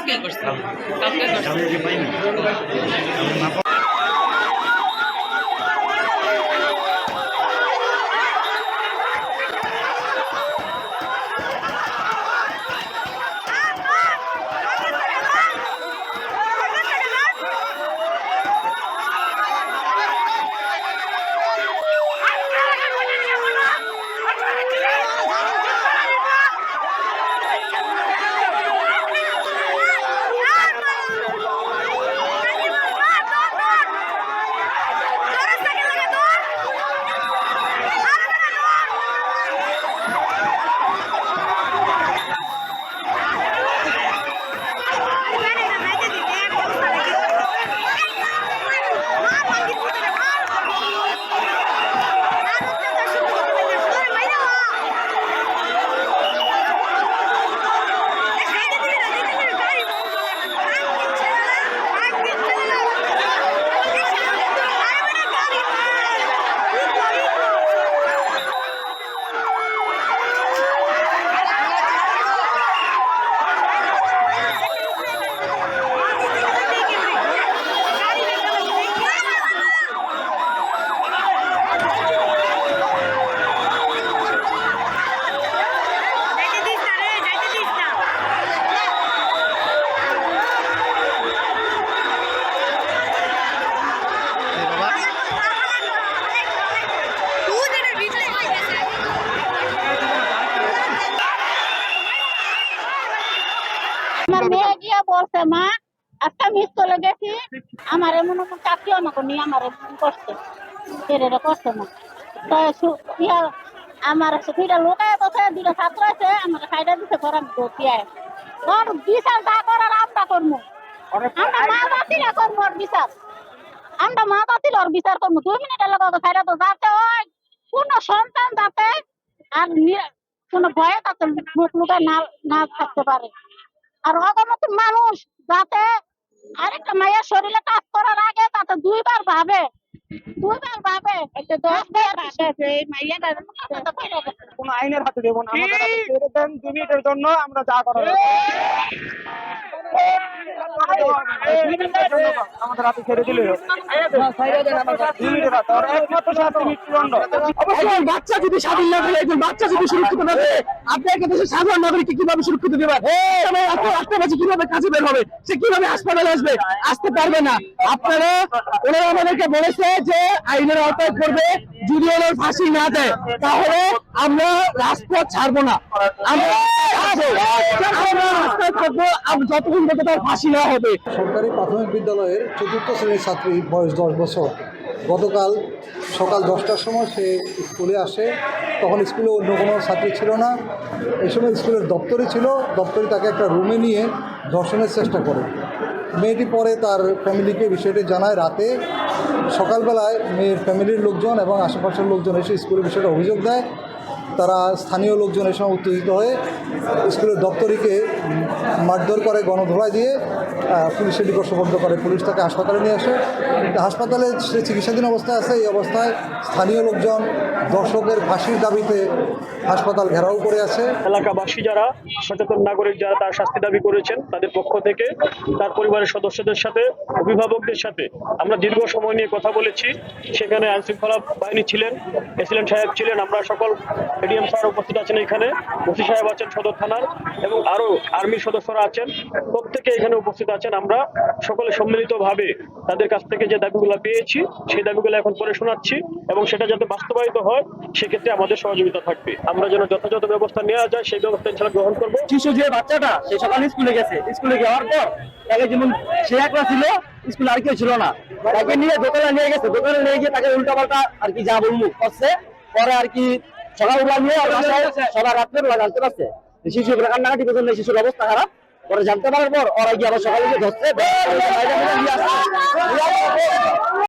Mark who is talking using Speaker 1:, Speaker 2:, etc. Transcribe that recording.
Speaker 1: আজকে করছেন কালকে করছেন
Speaker 2: বলছে মা আজকে আমি স্কুলে গেছি। আমার এমন চাকরি আমাকে নিয়ে আমার করছে। ছেলেরা করছে মা তো ইয়া আমার দুইটা লোক আছে দুইটা ছাত্র আছে আমার সাইডে দিতে পর আমি আয়। ওর বিচার যা করার আমরা করব আমরা মা বাতিল করব ওর বিচার। আমরা মা বাতিল ওর বিচার করব দুই মিনিটের লোক সাইডে তো যাতে ওই কোনো সন্তান যাতে আর কোনো ভয়ে তাতে মুখ লুকায় না না থাকতে পারে। আর অগমত মানুষ যাতে আরেকটা মায়ের শরীরে কাজ করার আগে তাতে দুইবার ভাবে দুইবার ভাবে। একটা দশ বার ভাবে এই মাইয়াটা কথা কইরা
Speaker 3: কোন আইনের হাতে দেবো না আমাদের হাতে ছেড়ে দেন দু মিনিটের জন্য আমরা যা করার আমাদের হাতে ছেড়ে দিলে একমাত্র মৃত্যুদণ্ড
Speaker 4: বাচ্চা যদি স্বাধীন না থাকে একজন বাচ্চা যদি সুরক্ষিত না থাকে আপনি একটা দেশের সাধারণ নাগরিককে কীভাবে সুরক্ষিত দেবেন এত কীভাবে কাজে বের হবে? সে কীভাবে হাসপাতালে আসবে? আসতে পারবে না। আপনারা ওনারা আমাদেরকে বলেছে যে আইনের আওতায় করবে যদি ওনার ফাঁসি না দেয় তাহলে আমরা রাজপথ ছাড়বো না। আমরা যতক্ষণ তার ফাঁসি না হবে।
Speaker 5: সরকারি প্রাথমিক বিদ্যালয়ের চতুর্থ শ্রেণির ছাত্রী বয়স দশ বছর। গতকাল সকাল দশটার সময় সে স্কুলে আসে। তখন স্কুলে অন্য কোনো ছাত্রী ছিল না। এই সময় স্কুলের দপ্তরে ছিল। দপ্তরে তাকে একটা রুমে নিয়ে ধর্ষণের চেষ্টা করে। মেয়েটি পরে তার ফ্যামিলিকে বিষয়টি জানায় রাতে। সকালবেলায় মেয়ের ফ্যামিলির লোকজন এবং আশেপাশের লোকজন এসে স্কুলের বিষয়টা অভিযোগ দেয়। তারা স্থানীয় লোকজন সময় উত্তেজিত হয়ে স্কুলের দপ্তরিকে মারধর করে, গণধোলাই দিয়ে পুলিশের নিকট সোপর্দ করে। পুলিশ তাকে হাসপাতালে নিয়ে আসে। হাসপাতালে সে চিকিৎসাধীন অবস্থায় আছে। এই অবস্থায় স্থানীয় লোকজন দর্শকের ফাঁসির দাবিতে হাসপাতাল ঘেরাও করে আছে।
Speaker 3: এলাকাবাসী যারা, সচেতন নাগরিক যারা তার শাস্তি দাবি করেছেন, তাদের পক্ষ থেকে তার পরিবারের সদস্যদের সাথে, অভিভাবকদের সাথে আমরা দীর্ঘ সময় নিয়ে কথা বলেছি। সেখানে আইনশৃঙ্খলা বাহিনী ছিলেন, প্রেসিডেন্ট সাহেব ছিলেন। আমরা সকল এডিএম স্যার উপস্থিত আছেন এখানে ওসি সাহেব আছেন সদর থানার এবং আরও আর্মির সদস্যরা আছেন। প্রত্যেকে এখানে উপস্থিত আছেন আমরা। সকলে সম্মিলিতভাবে তাদের কাছ থেকে যে দাবিগুলো পেয়েছি, সেই দাবিগুলো এখন পরে শোনাচ্ছি এবং সেটা যাতে বাস্তবায়িত হয়, সেক্ষেত্রে আমাদের সহযোগিতা থাকবে। আমরা যেন যথাযথ ব্যবস্থা নেওয়া যায়, সেই ব্যবস্থা ইনশাল্লাহ গ্রহণ করব।
Speaker 4: শিশু যে বাচ্চাটা, সে সকালে স্কুলে গেছে। স্কুলে যাওয়ার পর তাকে যেমন সে একলা ছিল স্কুলে আর কেউ ছিল না। তাকে নিয়ে দোকানে নিয়ে গেছে। দোকানে নিয়ে গিয়ে তাকে উল্টা পাল্টা আর কি যা বলব করছে। পরে আর কি সকালবেলা নিয়ে আর সবার রাত্রে জানতে পারছে শিশু কান্নাকাটি পর্যন্ত শিশুর অবস্থা খারাপ পরে জানতে পারার পর ওরা গিয়ে আবার সকালে গিয়ে ধরছে